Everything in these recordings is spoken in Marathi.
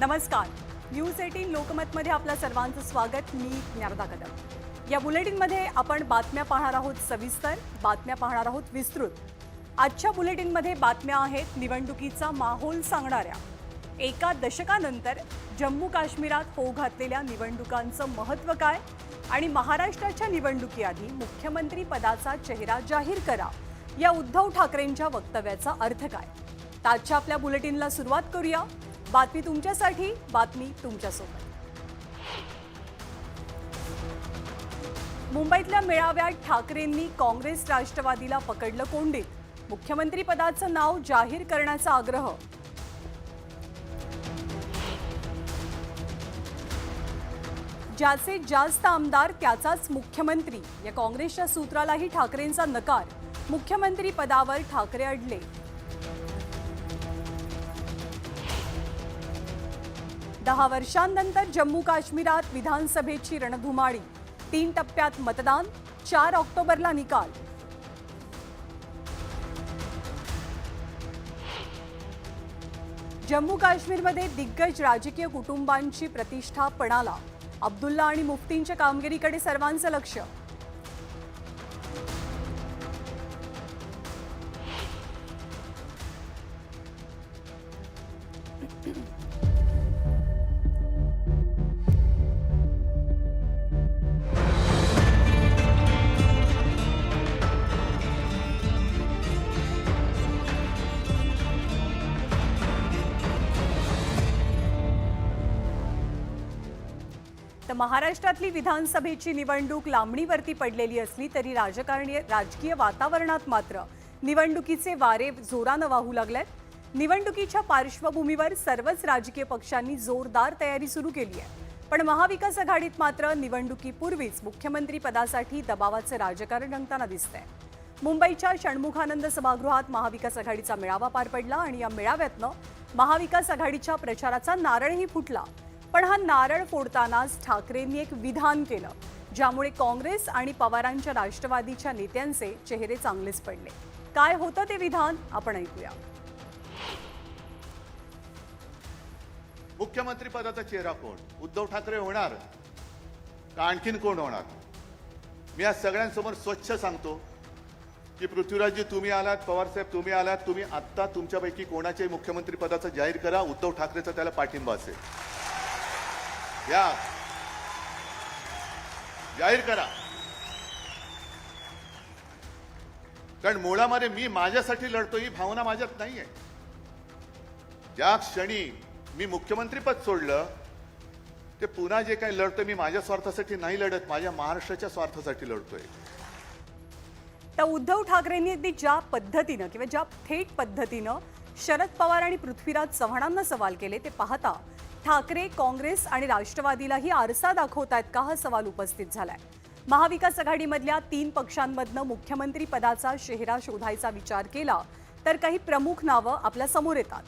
नमस्कार. न्यूज एटीन लोकमतमध्ये आपलं सर्वांचं स्वागत. मी ज्ञानदा कदम. या बुलेटिनमध्ये आपण बातम्या पाहणार आहोत सविस्तर बातम्या पाहणार आहोत विस्तृत. आजच्या बुलेटिनमध्ये बातम्या आहेत निवडणुकीचा माहोल सांगणाऱ्या. एका दशकानंतर जम्मू काश्मीरात होऊ घातलेल्या निवडणुकांचं महत्त्व काय? आणि महाराष्ट्राच्या निवडणुकीआधी मुख्यमंत्री पदाचा चेहरा जाहीर करा. या उद्धव ठाकरेंच्या वक्तव्याचा अर्थ काय? आजच्या आपल्या बुलेटिनला सुरुवात करूया. बातमी तुमच्यासाठी बातमी तुमच्यासोबत. मुंबईतल्या मेळाव्यात ठाकरेंनी काँग्रेस राष्ट्रवादीला पकडलं कोंडीत मुख्यमंत्री पदाचं नाव जाहीर करण्याचा आग्रह. ज्याचे जास्त आमदार त्याचाच मुख्यमंत्री. या काँग्रेसच्या सूत्रालाही ठाकरेंचा नकार. मुख्यमंत्री पदावर ठाकरे अडले. दहा वर्षांनंतर जम्मू काश्मीरात विधानसभेची रणधुमाळी. तीन टप्प्यात मतदान चार ऑक्टोबरला निकाल. जम्मू काश्मीरमध्ये दिग्गज राजकीय कुटुंबांची प्रतिष्ठा पणाला अब्दुल्ला आणि मुफ्तींच्या कामगिरीकडे सर्वांचं लक्ष. महाराष्ट्रातली विधानसभेची निवडणूक लांबणीवरती पडलेली असली तरी राजकारणी राजकीय वातावरणात मात्र निवडणुकीचे वारे जोरानं वाहू लागलेत. निवडणुकीच्या पार्श्वभूमीवर सर्वच राजकीय पक्षांनी जोरदार तयारी सुरू केली आहे. पण महाविकास आघाडीत मात्र निवडणुकीपूर्वीच मुख्यमंत्री पदासाठी दबावाचं राजकारण रंगताना दिसतंय. मुंबईच्या षण्मुखानंद सभागृहात महाविकास आघाडीचा मेळावा पार पडला आणि या मेळाव्यातनं महाविकास आघाडीच्या प्रचाराचा नारळही फुटला. पण हा नारळ फोडतानाच ठाकरेंनी एक विधान केलं ज्यामुळे काँग्रेस आणि पवारांच्या राष्ट्रवादीच्या नेत्यांचे चेहरे चांगलेच पडले. काय होतं ते विधान? आपण ऐकूया. मुख्यमंत्री पदाचा चेहरा कोण? उद्धव ठाकरे होणार. का आणखीन कोण होणार? मी आज सगळ्यांसमोर स्वच्छ सांगतो की पृथ्वीराजजी तुम्ही आलात पवारसाहेब तुम्ही आलात तुम्ही आत्ता तुमच्यापैकी कोणाच्याही मुख्यमंत्री पदाचा जाहीर करा उद्धव ठाकरेचा त्याला पाठिंबा असेल. या. जाहीर करा. कारण मुळामध्ये मी माझ्यासाठी लढतो ही भावना माझ्यात नाहीये. ज्या क्षणी मी मुख्यमंत्रीपद सोडलं ते पुन्हा जे काही लढतोय मी माझ्या स्वार्थासाठी नाही लढत माझ्या महाराष्ट्राच्या स्वार्थासाठी लढतोय. तर उद्धव ठाकरेंनी ज्या पद्धतीनं किंवा ज्या थेट पद्धतीनं शरद पवार आणि पृथ्वीराज चव्हाणांना सवाल केले ते पाहता ठाकरे काँग्रेस आणि राष्ट्रवादीलाही आरसा दाखवत आहेत का हा सवाल उपस्थित झालाय? महाविकास आघाडीमधल्या तीन पक्षांमधनं मुख्यमंत्री पदाचा चेहरा शोधायचा विचार केला तर काही प्रमुख नावं आपल्यासमोर येतात.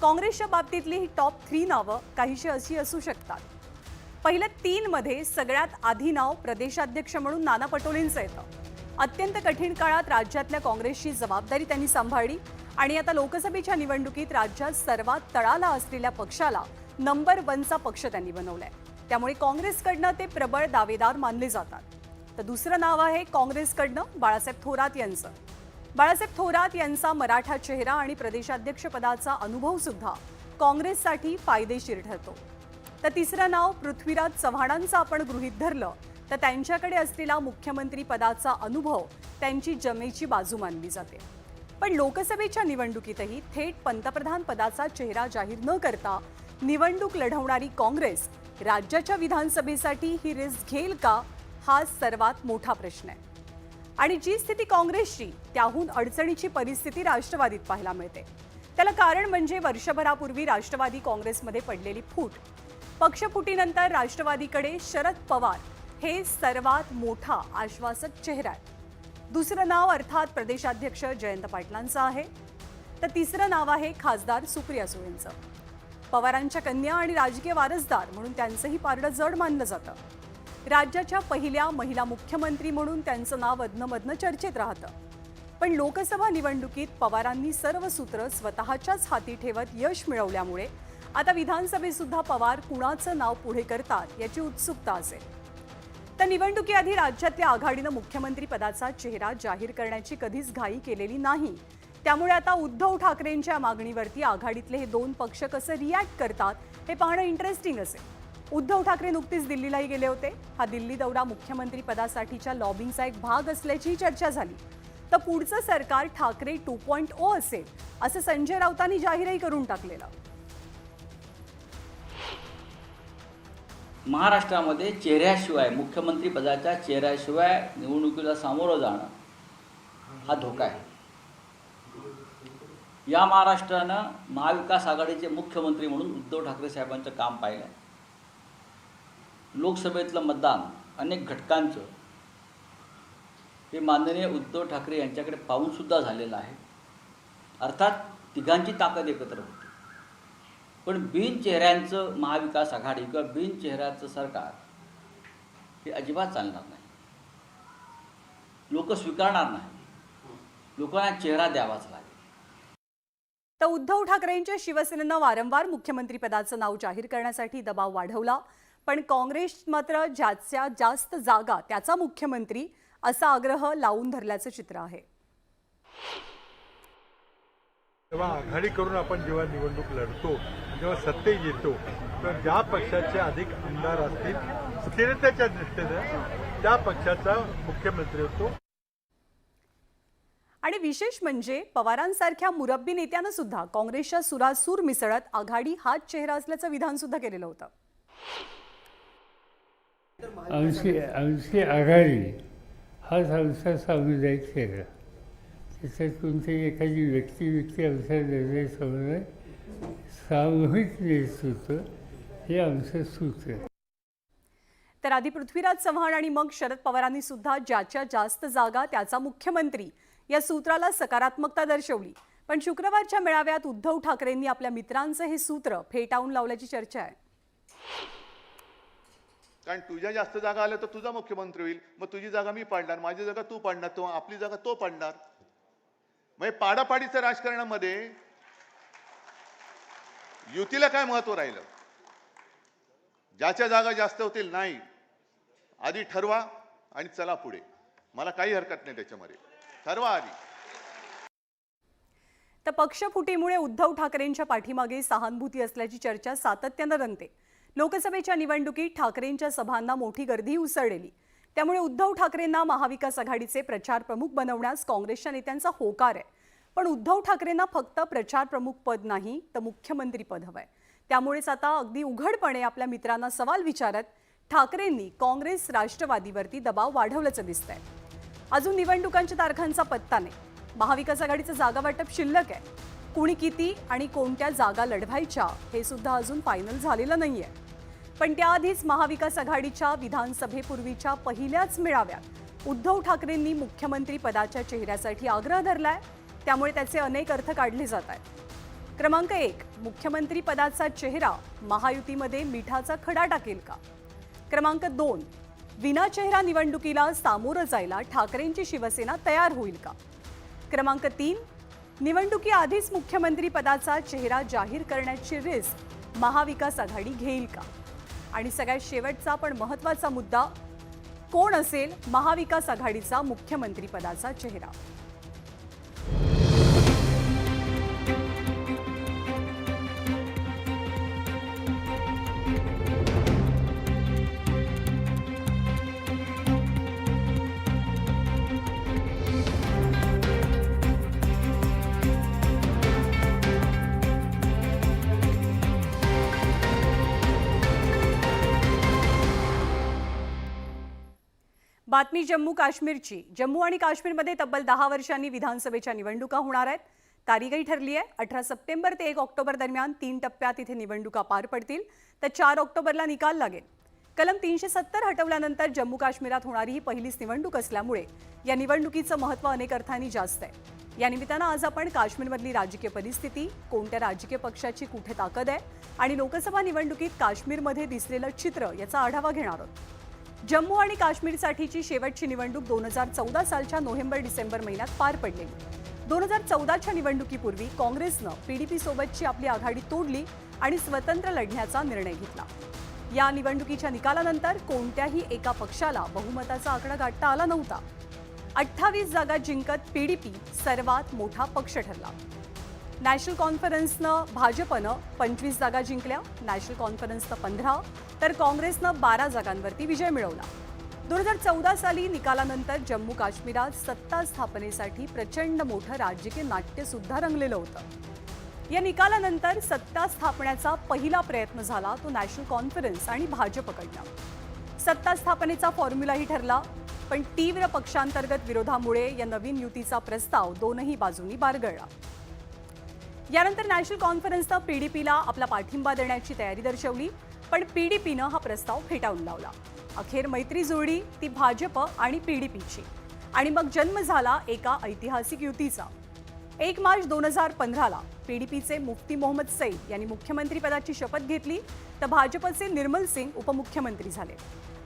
काँग्रेसच्या बाबतीतली ही टॉप थ्री नावं काहीशी अशी असू शकतात. पहिल्या तीनमध्ये सगळ्यात आधी नाव प्रदेशाध्यक्ष म्हणून नाना पटोलेंचं येतं. अत्यंत कठीण काळात राज्यातल्या काँग्रेसची जबाबदारी त्यांनी सांभाळली आणि आता लोकसभेच्या निवडणुकीत राज्यात सर्वात तळाला असलेल्या पक्षाला नंबर वनचा पक्ष त्यांनी बनवलाय. त्यामुळे काँग्रेसकडनं ते प्रबळ दावेदार मानले जातात. तर दुसरं नाव आहे काँग्रेसकडनं बाळासाहेब थोरात यांचं. बाळासाहेब थोरात यांचा मराठा चेहरा आणि प्रदेशाध्यक्षपदाचा अनुभव सुद्धा काँग्रेससाठी फायदेशीर ठरतो. तर तिसरं नाव पृथ्वीराज चव्हाणांचं आपण गृहीत धरलं तर त्यांच्याकडे असलेला मुख्यमंत्री पदाचा अनुभव त्यांची जमेची बाजू मानली जाते. पण लोकसभेच्या निवडणुकीतही थेट पंतप्रधान पदाचा चेहरा जाहीर न करता निवडणूक लढवणारी काँग्रेस राज्याच्या विधानसभेसाठी ही रिस्क घेईल का? हा सर्वात मोठा प्रश्न आहे. आणि जी स्थिती काँग्रेसची त्याहून अडचणीची परिस्थिती राष्ट्रवादीत पाहायला मिळते. त्याला कारण म्हणजे वर्षभरापूर्वी राष्ट्रवादी काँग्रेसमध्ये पडलेली फूट. पक्षफुटीनंतर राष्ट्रवादीकडे शरद पवार हे सर्वात मोठा आश्वासक चेहरा आहे दुसरं नाव अर्थात प्रदेशाध्यक्ष जयंत पाटलांचं आहे. तर तिसरं नाव आहे खासदार सुप्रिया सुळेंचं. पवारांच्या कन्या आणि राजकीय वारसदार म्हणून त्यांचंही पारडं जड मानलं जातं. राज्याच्या पहिल्या महिला मुख्यमंत्री म्हणून त्यांचं नाव अधनमधनं चर्चेत राहतं. पण लोकसभा निवडणुकीत पवारांनी सर्व सूत्र स्वतःच्याच हाती ठेवत यश मिळवल्यामुळे आता विधानसभेत सुद्धा पवार कुणाचं नाव पुढे करतात याची उत्सुकता असेल. तर निवडणुकीआधी राज्यातल्या आघाडीनं मुख्यमंत्री पदाचा चेहरा जाहीर करण्याची कधीच घाई केलेली नाही त्यामुळे आता उद्धव ठाकरेंच्या मागणीवरती आघाडीतले हे दोन पक्ष कसं रिॲक्ट करतात हे पाहणं इंटरेस्टिंग असेल. उद्धव ठाकरे नुकतीच दिल्लीलाही गेले होते. हा दिल्ली दौरा मुख्यमंत्री पदासाठीच्या लॉबिंगचा एक भाग असल्याचीही चर्चा झाली. तर पुढचं सरकार ठाकरे टू पॉईंट ओ असेल असं संजय राऊतांनी जाहीरही करून टाकलेलं. महाराष्ट्रामध्ये चेहऱ्याशिवाय मुख्यमंत्री पदाच्या चेहऱ्याशिवाय निवडणुकीला सामोरं जाणं हा धोका आहे. या महाराष्ट्रानं महाविकास आघाडीचे मुख्यमंत्री म्हणून उद्धव ठाकरे साहेबांचं काम पाहिलं. लोकसभेतलं मतदान अनेक घटकांचं हे माननीय उद्धव ठाकरे यांच्याकडे पाहूनसुद्धा झालेलं आहे. अर्थात तिघांची ताकद एकत्र होती. पण बिन चेहऱ्यांचं महाविकास आघाडी किंवा बिनचेहऱ्याचं सरकार हे अजिबात चालणार नाही. लोक स्वीकारणार नाही. लोकांना चेहरा द्यावाच लागेल. तर उद्धव ठाकरेंच्या शिवसेनेनं वारंवार मुख्यमंत्रीपदाचं नाव जाहीर करण्यासाठी दबाव वाढवला. पण काँग्रेस मात्र ज्याच्या जास्त जागा त्याचा मुख्यमंत्री असा आग्रह लावून धरल्याचं चित्र आहे. तेव्हा आघाडी करून आपण जेव्हा निवडणूक लढतो जेव्हा सत्तेत येतो तर ज्या पक्षाचे अधिक आमदार असतील स्थिरतेच्या दृष्टीने त्या पक्षाचा मुख्यमंत्री होतो. आणि विशेष म्हणजे पवारांसारख्या मुरब्बी नेत्यानं सुद्धा काँग्रेसच्या सुरात सूर मिसळत आघाडी हाच चेहरा असल्याचं विधान सुद्धा केलेलं होतं. आमची आमची आघाडी हाच आमचा सामुदायिक चेहरा. त्याच्यात कोणत्याही एखादी व्यक्ती व्यक्ती आमचा निर्णय सामूहिक नेतृत्व हे आमचं सूत्र आहे. तर आधी पृथ्वीराज चव्हाण आणि मग शरद पवारांनी सुद्धा ज्याच्या जास्त जागा त्याचा मुख्यमंत्री या सूत्राला सकारात्मकता दर्शवली. पण शुक्रवारच्या मेळाव्यात उद्धव ठाकरेंनी आपल्या मित्रांचं हे सूत्र फेटाळून लावल्याची चर्चा आहे. कारण तुझ्या जास्त जागा आल्या तर तुझा मुख्यमंत्री होईल. मग तुझी जागा मी पाडणार माझी जागा तू पाडणार तो आपली जागा तो पाडणार. म्हणजे पाडापाडीचं राजकारणामध्ये युतीला काय महत्त्व राहिलं? ज्याच्या जागा जास्त होतील नाही. आधी ठरवा आणि चला पुढे. मला काही हरकत नाही त्याच्यामध्ये. ठरवा आधी तर पक्षफुटीमुळे उद्धव ठाकरेंच्या पाठीमागे सहानुभूती असल्याची चर्चा सातत्यानं रंगते. लोकसभेच्या निवडणुकीत ठाकरेंच्या सभांना मोठी गर्दी उसळलेली. त्यामुळे उद्धव ठाकरेंना महाविकास आघाडीचे प्रचार प्रमुख बनवण्यास काँग्रेसच्या नेत्यांचा होकार आहे. पण उद्धव ठाकरेंना फक्त प्रचार प्रमुख पद नाही तर मुख्यमंत्री पद हवंय. त्यामुळेच आता अगदी उघडपणे आपल्या मित्रांना सवाल विचारत ठाकरेंनी काँग्रेस राष्ट्रवादीवरती दबाव वाढवल्याचं दिसतंय. अजून निवडणुकांच्या तारखांचा पत्ता नाही. महाविकास आघाडीचं जागा वाटप शिल्लक आहे. कुणी किती आणि कोणत्या जागा लढवायच्या हे सुद्धा अजून फायनल झालेलं नाही आहे पण त्याआधीच महाविकास आघाडीच्या विधानसभेपूर्वीच्या पहिल्याच मेळाव्यात उद्धव ठाकरेंनी मुख्यमंत्री पदाच्या चेहऱ्यासाठी आग्रह धरलाय. त्यामुळे त्याचे अनेक अर्थ काढले जात आहेत. क्रमांक एक मुख्यमंत्री पदाचा चेहरा महायुतीमध्ये मिठाचा खडा टाकेल का क्रमांक दोन विना चेहरा निवडणुकीला सामोरं जायला ठाकरेंची शिवसेना तयार होईल का? क्रमांक तीन निवडणुकीआधीच मुख्यमंत्री पदाचा चेहरा जाहीर करण्याची रिस्क महाविकास आघाडी घेईल का? आणि सगळ्यात शेवटचा पण महत्त्वाचा मुद्दा कोण असेल महाविकास आघाडीचा मुख्यमंत्री पदाचा चेहरा? बातमी जम्मू काश्मीरची. जम्मू आणि काश्मीरमध्ये तब्बल दहा वर्षांनी विधानसभेच्या निवडणुका होणार आहेत. तारीखही ठरली आहे. अठरा सप्टेंबर ते एक ऑक्टोबर दरम्यान तीन टप्प्यात इथे निवडणुका पार पडतील. तर चार ऑक्टोबरला निकाल लागेल. कलम तीनशे सत्तर हटवल्यानंतर जम्मू काश्मीरात होणारी ही पहिलीच निवडणूक असल्यामुळे या निवडणुकीचं महत्त्व अनेक अर्थांनी जास्त आहे. या निमित्तानं आज आपण काश्मीरमधली राजकीय परिस्थिती कोणत्या राजकीय पक्षाची कुठे ताकद आहे आणि लोकसभा निवडणुकीत काश्मीरमध्ये दिसलेलं चित्र याचा आढावा घेणार आहोत. जम्मू आणि काश्मीरसाठीची शेवटची निवडणूक दोन हजार चौदा सालच्या नोव्हेंबर डिसेंबर महिन्यात पार पडलेली दोन हजार चौदाच्या निवडणुकीपूर्वी काँग्रेसनं पीडीपीसोबतची आपली आघाडी तोडली आणि स्वतंत्र लढण्याचा निर्णय घेतला. या निवडणुकीच्या निकालानंतर कोणत्याही एका पक्षाला बहुमताचा आकडा गाठता आला नव्हता. अठ्ठावीस जागा जिंकत पीडीपी सर्वात मोठा पक्ष ठरला. नॅशनल कॉन्फरन्सनं भाजपनं पंचवीस जागा जिंकल्या. नॅशनल कॉन्फरन्सनं पंधरा. तर काँग्रेसनं बारा जागांवरती विजय मिळवला. दोन हजार चौदा साली निकालानंतर जम्मू काश्मीरात सत्ता स्थापनेसाठी प्रचंड मोठं राजकीय नाट्यसुद्धा रंगलेलं होतं. या निकालानंतर सत्ता स्थापण्याचा पहिला प्रयत्न झाला तो नॅशनल कॉन्फरन्स आणि भाजपकडनं. सत्ता स्थापनेचा फॉर्म्युलाही ठरला पण तीव्र पक्षांतर्गत विरोधामुळे या नवीन युतीचा प्रस्ताव दोनही बाजूंनी बारगळला. यानंतर नॅशनल कॉन्फरन्सनं पीडीपीला आपला पाठिंबा देण्याची तयारी दर्शवली पण पीडीपीनं हा प्रस्ताव फेटाळून लावला. अखेर मैत्री जुळली ती भाजप आणि पीडीपीची आणि मग जन्म झाला एका ऐतिहासिक युतीचा. एक मार्च दोन हजार पंधराला पीडीपीचे मुफ्ती मोहम्मद सईद यांनी मुख्यमंत्रीपदाची शपथ घेतली तर भाजपचे निर्मल सिंग उपमुख्यमंत्री झाले.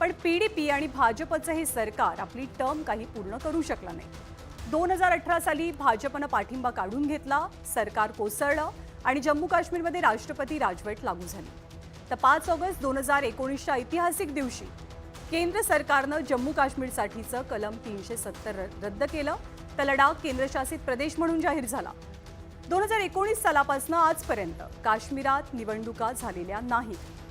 पण पीडीपी आणि भाजपचं हे सरकार आपली टर्म काही पूर्ण करू शकलं नाही. दोन हजार अठरा साली भाजपनं पाठिंबा काढून घेतला सरकार कोसळलं आणि जम्मू काश्मीरमध्ये राष्ट्रपती राजवट लागू झाली. तर पाच ऑगस्ट दोन हजार एकोणीसच्या ऐतिहासिक दिवशी केंद्र सरकारनं जम्मू काश्मीरसाठीचं कलम तीनशे सत्तर रद्द केलं. तर लडाख केंद्रशासित प्रदेश म्हणून जाहीर झाला. दोन हजार एकोणीस सालापासून आजपर्यंत काश्मीरात निवडणुका झालेल्या नाहीत.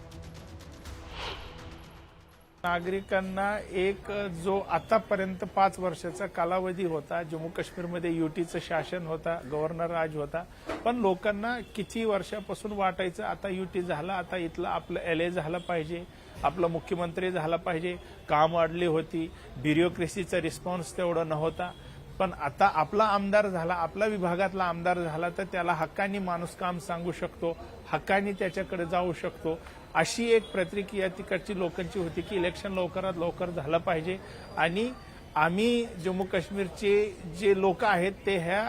नागरिकांना एक जो आतापर्यंत पाच वर्षाचा कालावधी होता जम्मू काश्मीरमध्ये युटीचं शासन होता गव्हर्नर राज होता पण लोकांना किती वर्षापासून वाटायचं आता युटी झाला आता इथलं आपलं एल ए झालं पाहिजे आपलं मुख्यमंत्री झाला पाहिजे काम अडली होती ब्युरोक्रेसीचा रिस्पॉन्स तेवढा नव्हता. पण आता आपला आमदार झाला आपला विभागातला आमदार झाला तर त्याला हक्कानी माणूस काम सांगू शकतो हक्कानी त्याच्याकडे जाऊ शकतो. अशी एक प्रतिक्रिया तिकडची लोकांची होती की इलेक्शन लवकरात लवकर झालं पाहिजे. आणि आम्ही जम्मू काश्मीरचे जे लोक आहेत ते ह्या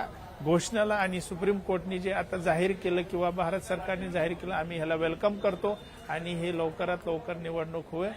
घोषणाला आणि सुप्रीम कोर्टने जे आता जाहीर केलं किंवा भारत सरकारने जाहीर केलं आम्ही ह्याला वेलकम करतो. आणि हे लवकरात लवकर निवडणूक होईल.